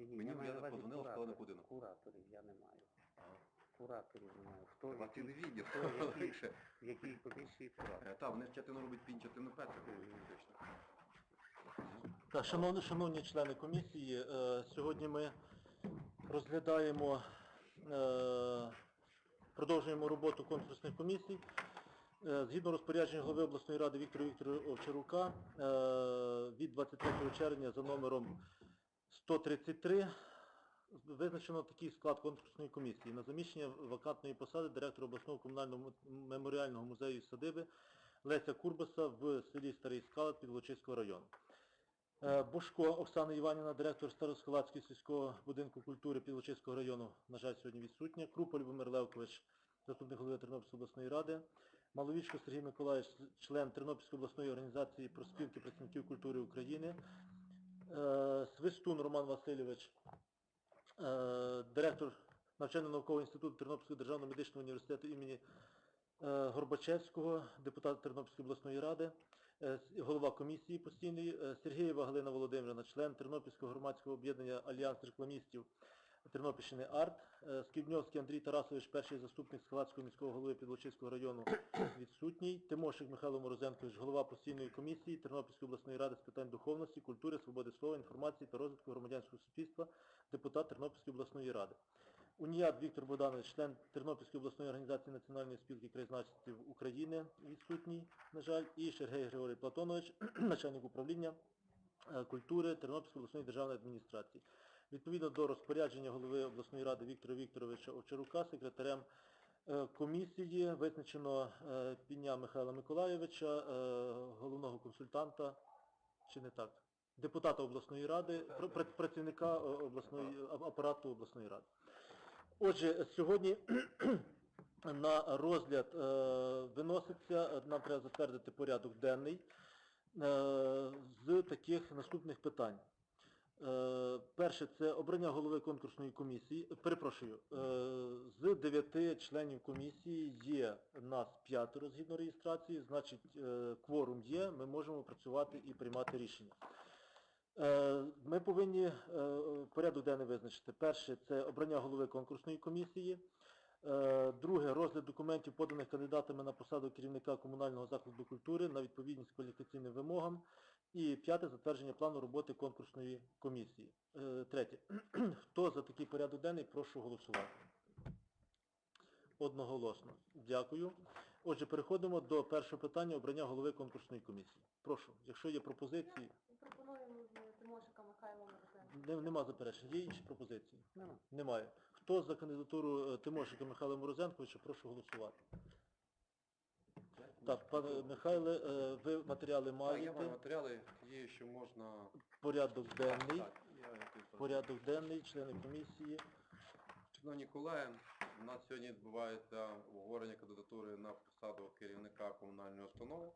Ні, ні, Мені я маю вже на увазі подзвонили, сказали на кураторів. будинок. Кураторів я не маю. Кураторів не маю. Хто вас цілий відділ. хто в якій- Легше. комісії куратор. Е, Так, вони ж частину робить пін, частину Петра, фактично. Так, шановні, шановні члени комісії, е, сьогодні ми розглядаємо, е, продовжуємо роботу конкурсних комісій. Е, Згідно розпорядження голови обласної ради Віктора Вікторовича Овчарука е, від 23 червня за номером 133 визначено такий склад конкурсної комісії на заміщення вакантної посади директора обласного комунального меморіального музею садиби Леся Курбаса в селі Старий Скалат Підволочиського району. Е, Бушко Оксана Іванівна, директор Старосхилацького сільського будинку культури Підволочиського району, на жаль, сьогодні відсутня. Крупа Любомир Левкович, заступник голови Тернопільської обласної ради. Маловічко Сергій Миколаївич, член Тернопільської обласної організації проспілки працівників культури України. Е, Свистун Роман Васильович, е, директор навчально-наукового інституту Тернопільського державного медичного університету імені е, Горбачевського, депутат Тернопільської обласної ради, е, голова комісії постійної, е, Сергієва Галина Володимирівна, член Тернопільського громадського об'єднання Альянс рекламістів Тернопільщини АРТ, е, Скібньовський Андрій Тарасович, перший заступник Схватського міського голови Підволочиського району, відсутній, Тимошик Михайло Морозенкович, голова постійної комісії Тернопільської обласної ради з питань духовності, культури, свободи слова, інформації та розвитку громадянського суспільства, депутат Тернопільської обласної ради. Уніяд Віктор Богданович, член Тернопільської обласної організації Національної спілки краєзнавців України, відсутній, на жаль, і Сергій Григорій Платонович, начальник управління е, культури Тернопільської обласної державної адміністрації. Відповідно до розпорядження голови обласної ради Віктора Вікторовича Овчарука, секретарем е, комісії визначено е, Піня Михайла Миколайовича, е, головного консультанта, чи не так, депутата обласної ради, пр- пр- працівника обласної апарату обласної ради. Отже, сьогодні на розгляд виноситься, нам треба затвердити порядок денний з таких наступних питань. Е, Перше це обрання голови конкурсної комісії. Перепрошую, е, з дев'яти членів комісії є нас п'ятеро згідно реєстрації, значить е, кворум є, ми можемо працювати і приймати рішення. Ми повинні порядок денний визначити. Перше це обрання голови конкурсної комісії. Е, Друге розгляд документів, поданих кандидатами на посаду керівника комунального закладу культури на відповідність кваліфікаційним вимогам. І п'яте затвердження плану роботи конкурсної комісії. Е, Третє. Хто за такий порядок денний, прошу голосувати. Одноголосно. Дякую. Отже, переходимо до першого питання обрання голови конкурсної комісії. Прошу, якщо є пропозиції, Пропонуємо Тимошика Михайла не- нема заперечень. Є інші пропозиції? Нема. Немає. Хто за кандидатуру е, Тимошика Михайла Морозенковича, прошу голосувати. Так, пане Михайле, е, ви матеріали Так, я маю маєте. матеріали, є, що можна... Порядок денний. Так, я Порядок денний, члени комісії. Шановні колеги, у нас сьогодні відбувається обговорення кандидатури на посаду керівника комунальної установи.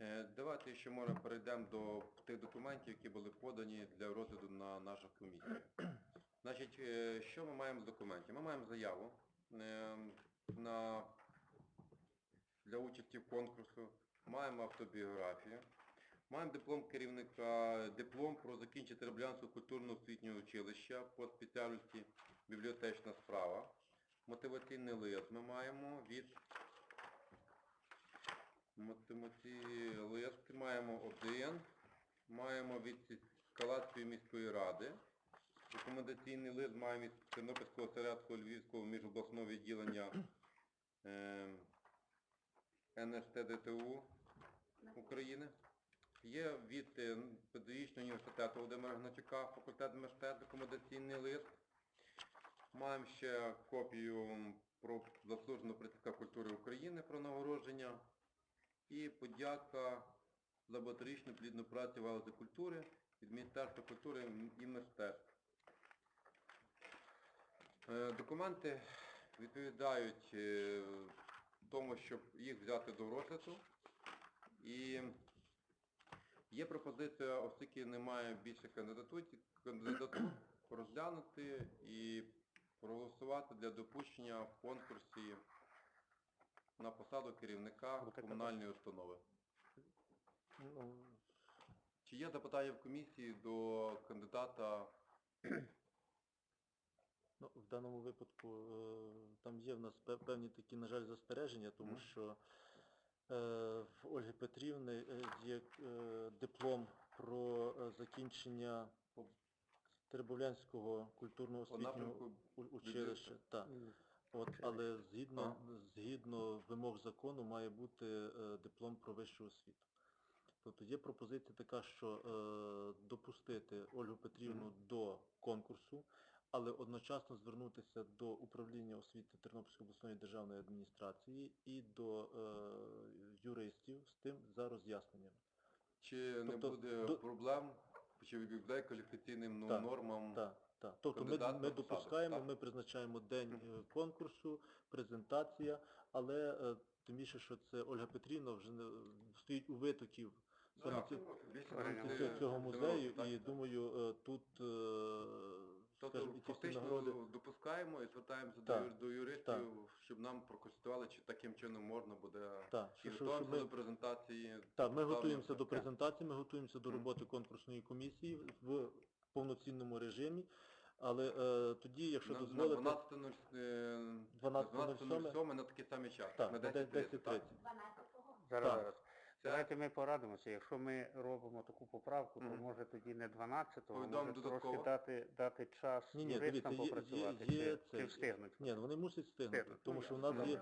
Е, Давайте ще може перейдемо до тих документів, які були подані для розгляду на нашу комісію. Значить, е, що ми маємо з документів? Ми маємо заяву е, на, для участі в конкурсу, маємо автобіографію, Маємо диплом керівника, диплом про закінчення Терблянського культурно-освітнього училища по спеціальності бібліотечна справа. Мотиваційний лист ми маємо від мотиваційний лист маємо один, маємо від Скалацької міської ради. Рекомендаційний лист маємо від Тернопільського Середського Львівського міжобласного відділення е, НСТДТУ України. Є від е, педагогічного університету Володимира Гнатюка, факультет мистецтв, рекомендаційний лист. Маємо ще копію про заслуженого працівника культури України про нагородження. І подяка за багаторічну плідну працю в галузі культури від Міністерства культури і мистецтв. Е, Документи відповідають е, тому, щоб їх взяти до розгляду. І Є пропозиція, оскільки немає більше кандидатур, кандидатур розглянути і проголосувати для допущення в конкурсі на посаду керівника комунальної установи. Ну, Чи є запитання в комісії до кандидата Ну, в даному випадку е, там є в нас певні такі, на жаль, застереження, тому що е, в Ольги Петрівни е, є е, диплом про закінчення Теребовлянського культурно-освітнього училища. Так. От, але згідно, згідно вимог закону має бути е, диплом про вищу освіту. Тобто є пропозиція така, що е, допустити Ольгу Петрівну до конкурсу, але одночасно звернутися до управління освіти Тернопільської обласної державної адміністрації і до е, юристів з тим за роз'ясненням. Чи не Тобто буде до- проблем, чи відповідає кваліфікаційним ну, Так, нормам? Так, так. Тобто ми, ми допускаємо, ми призначаємо день е, конкурсу, презентація, але е, тим більше, що це Ольга Петрівна вже не, стоїть у витоків саме Правильно. буде цього, музею, і думаю, е, тут, Тобто скажімо, ті всі фактично нагороди. допускаємо і звертаємося до, Так, юр- до юристів, щоб нам проконсультували, чи таким чином можна буде Так, і що, що, готуємося ми, до презентації. так, ми готуємося до Так. презентації, ми готуємося до роботи конкурсної комісії в повноцінному режимі. Але е, тоді, якщо на, на дозволите, 12.07 е, 12.07 12.07 на такий самий час. так, на на 10.30, так? 10.30. Зараз, Так. зараз. Це Давайте ми порадимося. Якщо ми робимо таку поправку, то Мгм. може тоді не 12-го, а Повідомимо може додатково. трошки дати, дати час Ні, ні, юристам дивіться, є- попрацювати, є- є чи, цей- чи встигнуть. Ні, вони мусять встигнути, Встигнуть. тому що в нас є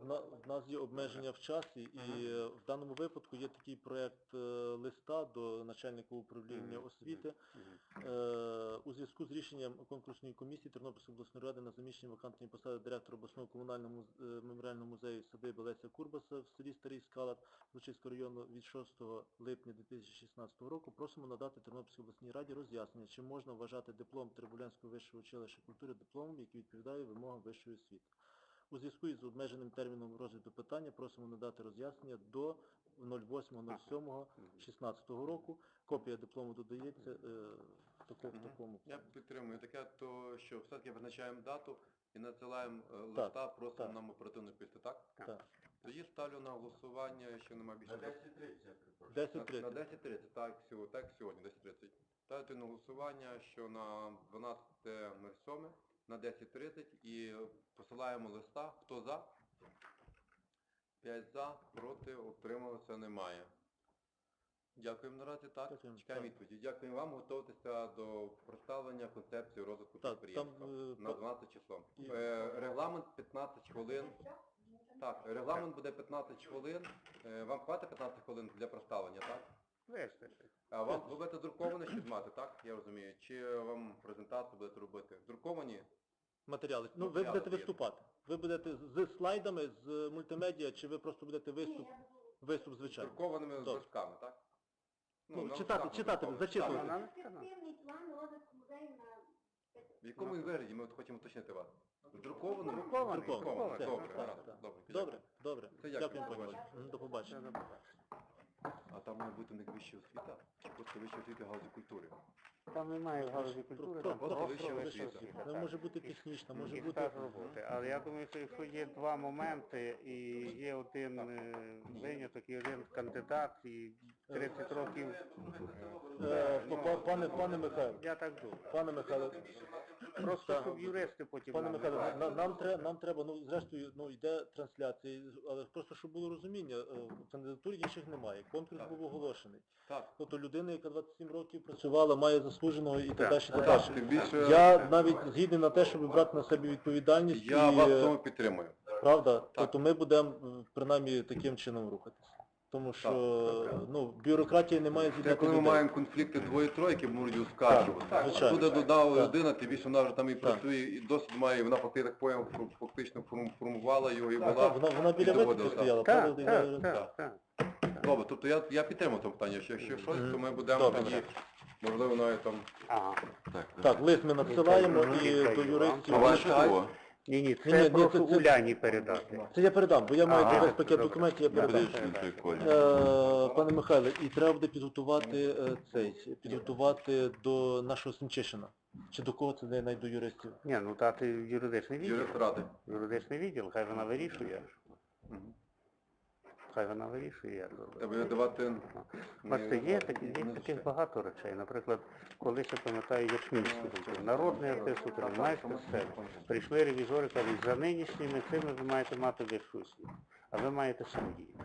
в на- в нас є обмеження в часі, і е, в даному випадку є такий проект е, листа до начальника управління Мгм, освіти. Мгм. Е, У зв'язку з рішенням конкурсної комісії Тернопільської обласної ради на заміщення вакантної посади директора обласного комунального муз- е, меморіального музею садиби Леся Курбаса в селі Старий Скалат Лучиського району від 6 липня 2016 року просимо надати Тернопільській обласній раді роз'яснення, чи можна вважати диплом Теребулянського вищого училища культури дипломом, який відповідає вимогам вищої освіти. У зв'язку із обмеженим терміном розгляду питання просимо надати роз'яснення до 08.07.16 року. Копія диплому додається е, в тако- в Мгм. такому. Я підтримую таке, то що все-таки визначаємо дату і надсилаємо е, листа, просимо так. нам оперативно після, так? Так. Тоді ставлю на голосування, що немає більше. На 10.30. 10.30. На 10.30, так, сьогодні, так, сьогодні, 10.30. Ставити на голосування, що на 12.07 на 10.30 і посилаємо листа. Хто за? 5 за, проти, утрималося немає. Дякуємо наразі, так? Дякуємо, Чекаємо так. відповіді. Дякуємо вам, готуйтеся до представлення концепції розвитку Так, підприємства там, е, на по- 12 число. І- Е, регламент 15 хвилин. Так, регламент буде 15 хвилин. Е, вам хватить 15 хвилин для представлення, так? Вистачить. А вам ви будете друковане щось мати, так? Я розумію. Чи вам презентацію будете робити? Друковані? Матеріали. Ну, ви Матеріали будете є. виступати. Ви будете з слайдами, з мультимедіа, чи ви просто будете виступ, виступ звичайно. Друкованими Добре. зразками, так? Ну, на читати- читати, надруковані. зачитувати. Так. Вона. Перспективний план розвитку музею на В якому вигляді ми от хочемо уточнити вас? Друкованому? Друкований, Друкований. Друкований. Добре, гаразд. добре. Добре, добре. Це як Дякую, пані. Мгм, До побачення. А там має бути не вища освіта? Чи просто вища освіта галузі культури? Там немає в галузі культури, там про- просто вища освіта. освіта. Може бути технічна, може бути... стаж роботи. Але я думаю, що якщо є два моменти і є один е, виняток і один кандидат і 30 років, Е, ну, па- Пане, пане Михайло, я так думаю. пане Михайло, Просто щоб юристи потім Пане нам Михайло, бачили. на- нам, треба, нам треба, ну зрештою, ну йде трансляція, але просто щоб було розуміння, е, кандидатур інших немає. Конкурс був оголошений. Так. Тобто людина, яка 27 років працювала, має заслуженого і так Так, далі. і так так, далі. тим більше Я навіть згідний на те, щоб брати на себе відповідальність я і вас в е, цьому підтримую. правда, тобто ми будемо е, принаймні таким чином рухатися. Тому що ну, бюрократія не має Це коли ми людей. маємо конфлікти двоє-тройки, можуть оскаржувати. звичайно. Туди додав Так. людина, тим більше вона вже там і Так. працює, і досить має, вона факти- так поняв, фактично формувала його і Так, була. вона, вона біля витоку так. стояла, Так, так, так, так. Добре, тобто я, я підтримую це питання, що якщо щось, то ми будемо Добре. тоді, можливо, навіть там... Ага. Так, лист ми надсилаємо Ну, і до юристів. Ні, ні, це ні, ні, прошу це- це- Уляні передати. Це я передам, бо я маю Ага, весь пакет добре. документів, я передам. Е, Пане Михайле, і треба буде підготувати е, цей, підготувати до нашого Сенчишина. Чи до кого це не знайду юристів? Ні, ну дати юридичний відділ. Юрист ради. Юридичний відділ, хай вона вирішує. Мгм. Хай вона вирішує, як. Треба давати... Бачите, є, такі, є таких багато речей. Наприклад, колись я пам'ятаю Ячмінський був народний артист України, майстер сцени. Прийшли ревізори, кажуть, за нинішніми цими ви маєте мати вищу а ви маєте свої.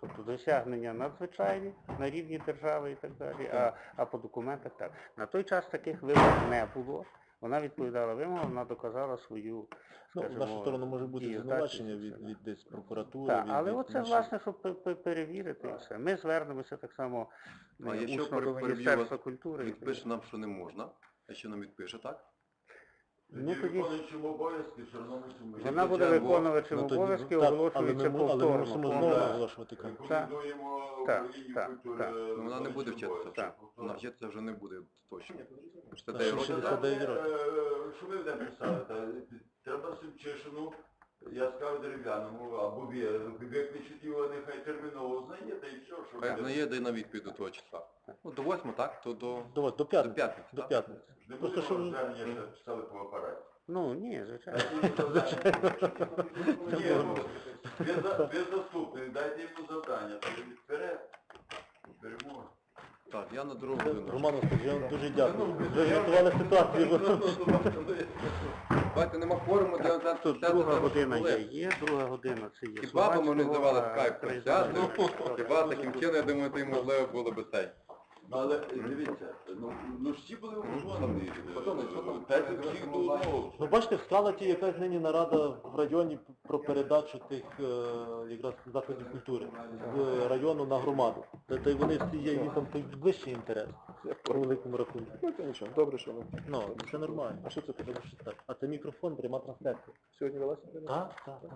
Тобто досягнення надзвичайні на рівні держави і так далі, а, а по документах так. На той час таких вимог не було. Вона відповідала вимогам, вона доказала свою, Ну, в скажімо, нашу сторону може бути звинувачення від, від десь прокуратури. Так, від, але від оце інших. власне, щоб пе- пе- перевірити і все. Ми звернемося так само А е, якщо усно до Міністерства культури. Відпише нам, що не можна, а що нам відпише, так? Ну, тоді- виконуючим обов'язки, все. Вона буде виконувачем Ну, тоді- обов'язки, так, оголошується ми, але ми мусимо знову оголошувати конкурс. Рекомендуємо Так, Україні так, культури. так. Ну, вона не буде вчитися. Так. Вона вчитися вже не буде точно. Що роки? 69 років. Е, Що? Треба Семчишину, я сказав дерев'яному, або ви- виключити його, нехай терміново знає, та і все, що Хай буде. знає, дай на відповідь до того числа. Ну, до 8, так? То до, До, до п'ятниці. п'ятниці, До так? п'ятниці. Не Просто будемо що... звернення, що писали по апараті. Ну, ні, звичайно. Ні, ну, ви за- ви заступник, дайте йому завдання, то він вперед. Перемога. Так, я на другу годину. Роман Васильович, я вам дуже дякую. Ви врятували ситуацію. Бачите, нема форуму, де це Тут друга година є, є, друга година це є. Хіба б Словацького, здавали а скайп третя концерт? Ну, хіба таким чином, я думаю, ти можливо було би цей. Ну, але дивіться, ну, ну всі були обозвані. П'ять всіх до одного. Ну бачите, в скалаті якась нині нарада в районі про передачу тих е, якраз закладів культури з району на громаду. Та, та й вони всі є, їм там той вищий інтерес по великому рахунку. Ну, це нічого, добре, що ви. Ну, це нормально. А що це таке? А це мікрофон, пряма трансляція. Сьогодні велася? Так, так, так.